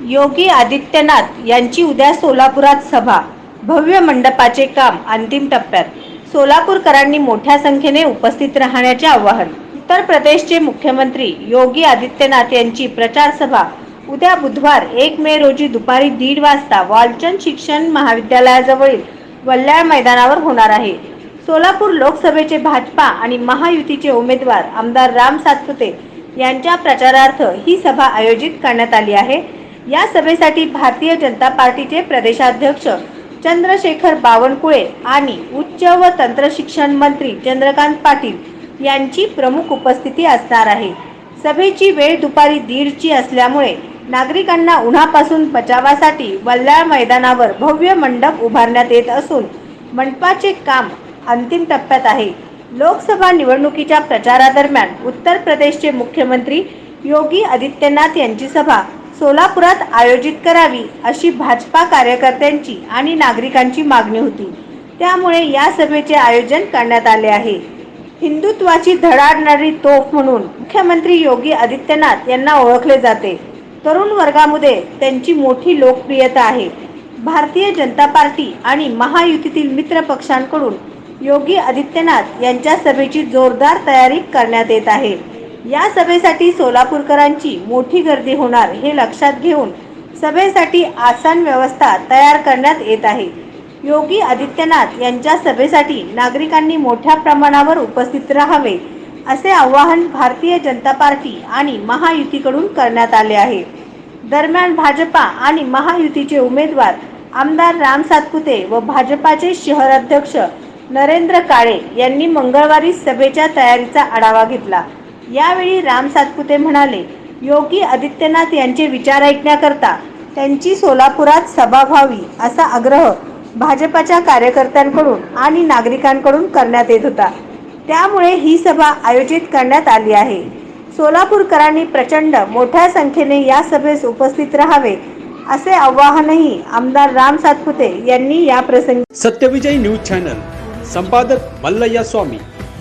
योगी आदित्यनाथ यांची उद्या सोलापुरात सभा. भव्य मंडपाचे काम अंतिम टप्प्यात. सोलापूरकरांनी मोठ्या संख्येने उपस्थित राहण्याचे आवाहन. उत्तर प्रदेशचे मुख्यमंत्री योगी आदित्यनाथ यांची प्रचार सभा. उद्या बुधवार एक मे रोजी दुपारी दीड वाजता वालचंद शिक्षण महाविद्यालयाजवळील वल्ल्याळ मैदानावर होणार आहे. सोलापूर लोकसभेचे भाजपा आणि महायुतीचे उमेदवार आमदार राम सातपुते यांच्या प्रचारार्थ ही सभा आयोजित करण्यात आली आहे. या सभेसाठी भारतीय जनता पार्टीचे प्रदेशाध्यक्ष चंद्रशेखर बावनकुळे आणि उच्च व तंत्र शिक्षण मंत्री चंद्रकांत पाटील यांची प्रमुख उपस्थिती असणार आहे. सभेची वेळ दुपारी दीडची असल्यामुळे नागरिकांना उन्हापासून बचावासाठी वल्ल्याळ मैदानावर भव्य मंडप उभारण्यात येत असून मंडपाचे काम अंतिम टप्प्यात आहे. लोकसभा निवडणुकीच्या प्रचारादरम्यान उत्तर प्रदेशचे मुख्यमंत्री योगी आदित्यनाथ यांची सभा सोलापुरात आयोजित करावी अशी भाजपा कार्यकर्त्यांची आणि नागरिकांची मागणी होती. त्यामुळे या सभेचे आयोजन करण्यात आले आहे. हिंदुत्वाची धडाडणारी तोफ म्हणून मुख्यमंत्री योगी आदित्यनाथ यांना ओळखले जाते. तरुण वर्गामध्ये त्यांची मोठी लोकप्रियता आहे. भारतीय जनता पार्टी आणि महायुतीतील मित्र पक्षांकडून योगी आदित्यनाथ यांच्या सभेची जोरदार तयारी करण्यात येत आहे. या सभेसाठी सोलापूरकरांची मोठी गर्दी होणार हे लक्षात घेऊन सभेसाठी आसन व्यवस्था तयार करण्यात येत आहे. योगी आदित्यनाथ यांच्या सभेसाठी नागरिकांनी मोठ्या प्रमाणावर उपस्थित राहावे असे आवाहन भारतीय जनता पार्टी आणि महायुतीकडून करण्यात आले आहे. दरम्यान भाजपा आणि महायुतीचे उमेदवार आमदार राम सातपुते व भाजपाचे शहर अध्यक्ष नरेंद्र काळे यांनी मंगळवारी सभेच्या तयारीचा आढावा घेतला. यावेळी राम सातपुते म्हणाले योगी आदित्यनाथ यांचे विचार ऐकण्याकरता त्यांची सोलापुरात सभा व्हावी असा आग्रह भाजपाच्या कार्यकर्त्यांकडून आणि नागरिकांकडून करण्यात येत होता. त्यामुळे ही सभा आयोजित करण्यात आली आहे. सोलापूरकरांनी प्रचंड मोठ्या संख्येने या सभेस उपस्थित राहावे असे आवाहनही आमदार राम सातपुते यांनी या प्रसंगी सत्यविजय न्यूज चॅनल संपादक मल्लय्या स्वामी